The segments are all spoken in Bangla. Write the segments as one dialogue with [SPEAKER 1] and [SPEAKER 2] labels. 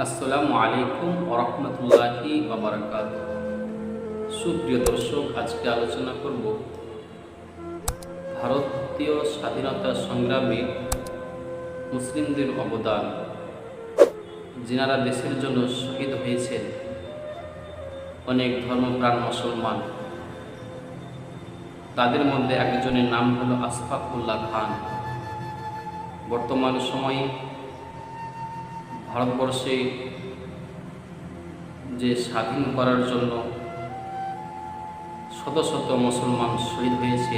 [SPEAKER 1] আসসালামু আলাইকুম ওরহমতুল্লাহি বাবরকাত সুপ্রিয় দর্শক, আজকে আলোচনা করব ভারতীয় স্বাধীনতা সংগ্রামে মুসলিমদের অবদান। যিনারা দেশের জন্য শহীদ হয়েছেন, অনেক ধর্মপ্রাণ মুসলমান। তাদের মধ্যে একজনের নাম হলো আশফাকুল্লাহ খান। বর্তমান সময়ে ভারতবর্ষে যে স্বাধীন করার জন্য শত শত মুসলমান শহীদ হয়েছে,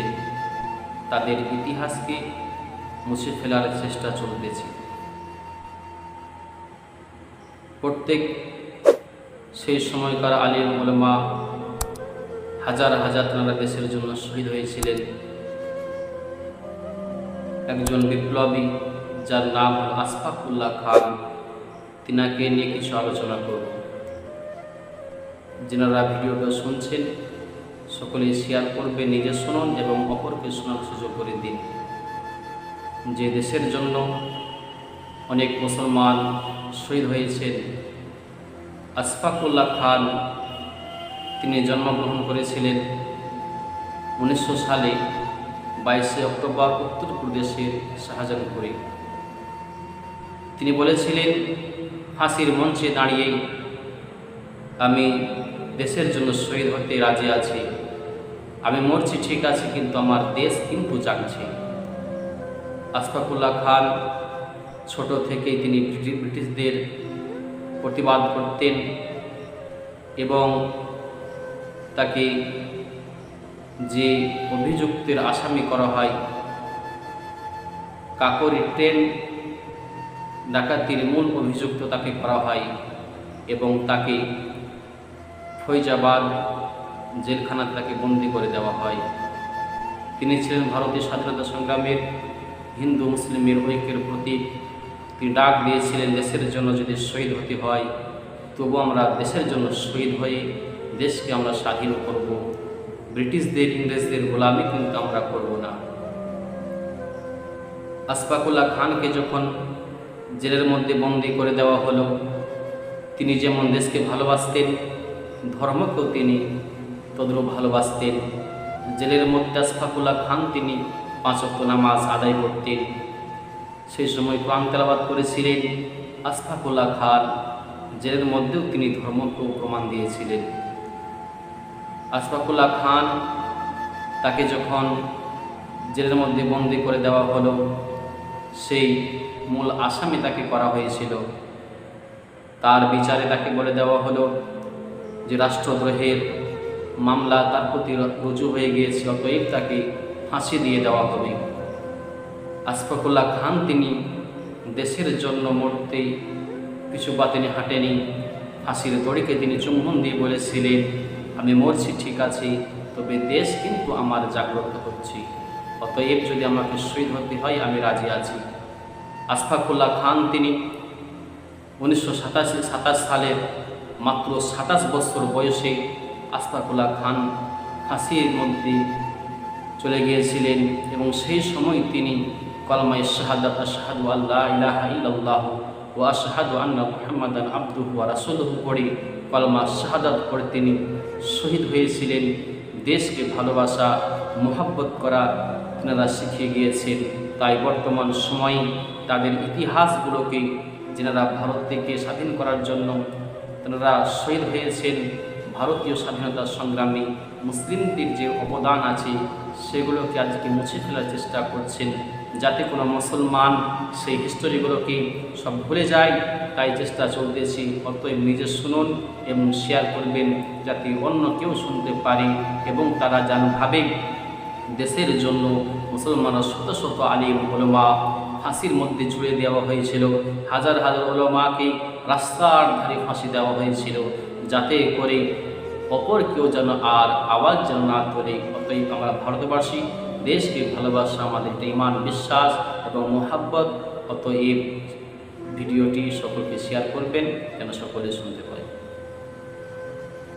[SPEAKER 1] তাদের ইতিহাসকে মুছে ফেলার চেষ্টা চলতেছে। প্রত্যেক সেই সময়কার আলিম ওলমা হাজার হাজার তারা দেশের জন্য শহীদ হয়েছিলেন। একজন বিপ্লবী যার নাম হল আশফাকুল্লাহ খান। তিনাকে নিয়ে কিছু আলোচনা করব। যেনারা ভিডিওটা শুনছেন সকলে শেয়ার করবে নিজে শুনুন এবং অপরকে শোনার সুযোগ করে দিন। যে দেশের জন্য অনেক মুসলমান শহীদ হয়েছেন আশফাকুল্লাহ খান, তিনি জন্মগ্রহণ করেছিলেন উনিশশো সালে বাইশে অক্টোবর উত্তরপ্রদেশের শাহজাহানপুরে। তিনি বলেছিলেন, ফাঁসির মঞ্চে দাঁড়িয়েই আমি দেশের জন্য শহীদ হতে রাজি আছি। আমি মরছি ঠিক আছে, কিন্তু আমার দেশ কিন্তু জাগছে। আশফাকুল্লাহ খান ছোট থেকেই তিনি ব্রিটিশদের প্রতিবাদ করতেন এবং তাকে যে অভিযুক্তের আসামি করা হয়, কাকরি ট্রেন ডাকাতির মূল অভিযুক্ত তাকে করা হয় এবং তাকে ফৈজাবাদ জেলখানাতে তাকে বন্দি করে দেওয়া হয়। তিনি ছিলেন ভারতীয় স্বাধীনতা সংগ্রামের হিন্দু মুসলিমের ঐক্যের প্রতীক। তিনি ডাক দিয়েছিলেন, দেশের জন্য যদি শহীদ হতে হয়, তবু আমরা দেশের জন্য শহীদ হয়ে দেশকে আমরা স্বাধীন করব। ব্রিটিশদের, ইংরেজদের গোলামি কিন্তু আমরা করব না। আসফাকুল্লাহ খানকে যখন জেলের মধ্যে বন্দি করে দেওয়া হলো। তিনি যেমন দেশকে ভালোবাসতেন, ধর্মকেও তিনি তদ্রুপ ভালোবাসতেন। জেলের মধ্যে আসফাকুল্লাহ খান তিনি পাঁচক্ত নামাজ আদায় করতেন। সেই সময় কোরআন তেলাবাদ করেছিলেন আসফাকুল্লাহ খান। জেলের মধ্যেও তিনি ধর্মকেও প্রমাণ দিয়েছিলেন। আসফাকুল্লাহ খান তাকে যখন জেলের মধ্যে বন্দি করে দেওয়া হলো সেই মূল আসামি তাকে করা হয়েছিল। তার বিচারে তাকে বলে দেওয়া হলো যে রাষ্ট্রদ্রোহের মামলা তার প্রতি রুজু হয়ে গিয়েছে, অতএব তাকে ফাঁসি দিয়ে দেওয়া হবে। আশফাকুল্লাহ খান তিনি দেশের জন্য মরতেই কিছু বা তিনি হাঁটেনি। ফাঁসির দড়িকে তিনি চুম্বন দিয়ে বলেছিলেন, আমি মরছি, ঠিক আছে, তবে দেশ কিন্তু আমার জাগ্রত হচ্ছে। অতএব যদি আমাকে শহীদ হতে হয়, আমি রাজি আছি। আশফাকুল্লাহ খান তিনি উনিশশো সাতাশি সাতাশ সালের মাত্র সাতাশ বছর বয়সে আশফাকুল্লাহ খান ফাঁসির মধ্যে চলে গিয়েছিলেন এবং সেই সময় তিনি কলমাই শাহাদাত আশহাদু আল্লাহ ইলাহা ইল্লাল্লাহ ও আশহাদু আন্না মুহাম্মাদান আব্দুহু ওয়া পড়ে কলমা শাহাদাত করে তিনি শহীদ হয়েছিলেন। দেশকে ভালোবাসা, মোহাব্বত করা তেনারা শিখিয়ে গিয়েছেন। তাই বর্তমান সময়ে তাদের ইতিহাসগুলোকে যেনারা ভারত থেকে স্বাধীন করার জন্য তেনারা শহীদ হয়েছেন, ভারতীয় স্বাধীনতা সংগ্রামে মুসলিমদের যে অবদান আছে, সেগুলোকে আজকে মুছে ফেলার চেষ্টা করছেন। যাতে কোনো মুসলমান সেই হিস্টোরিগুলোকে সব ভুলে যায়, তাই চেষ্টা চলতেছি, অতএব নিজে শুনুন এবং শেয়ার করবেন, যাতে অন্য কেউ শুনতে পারে এবং তারা যেন ভাবে দেশের জন্য মুসলমানরা শত শত আলিম ওলমা ফাঁসির মধ্যে জুড়ে দেওয়া হয়েছিল। হাজার হাজার ওলমাকে রাস্তার ধারে ফাঁসি দেওয়া হয়েছিল যাতে করে অপর কেউ যেন আর আওয়াজ যেন না তোলে। অতএব আমরা ভারতবাসী, দেশকে ভালোবাসা, আমাদের ইমান বিশ্বাস এবং মোহাব্বত। অতএব ভিডিওটি সকলকে শেয়ার করবেন, যেন সকলে শুনতে পারে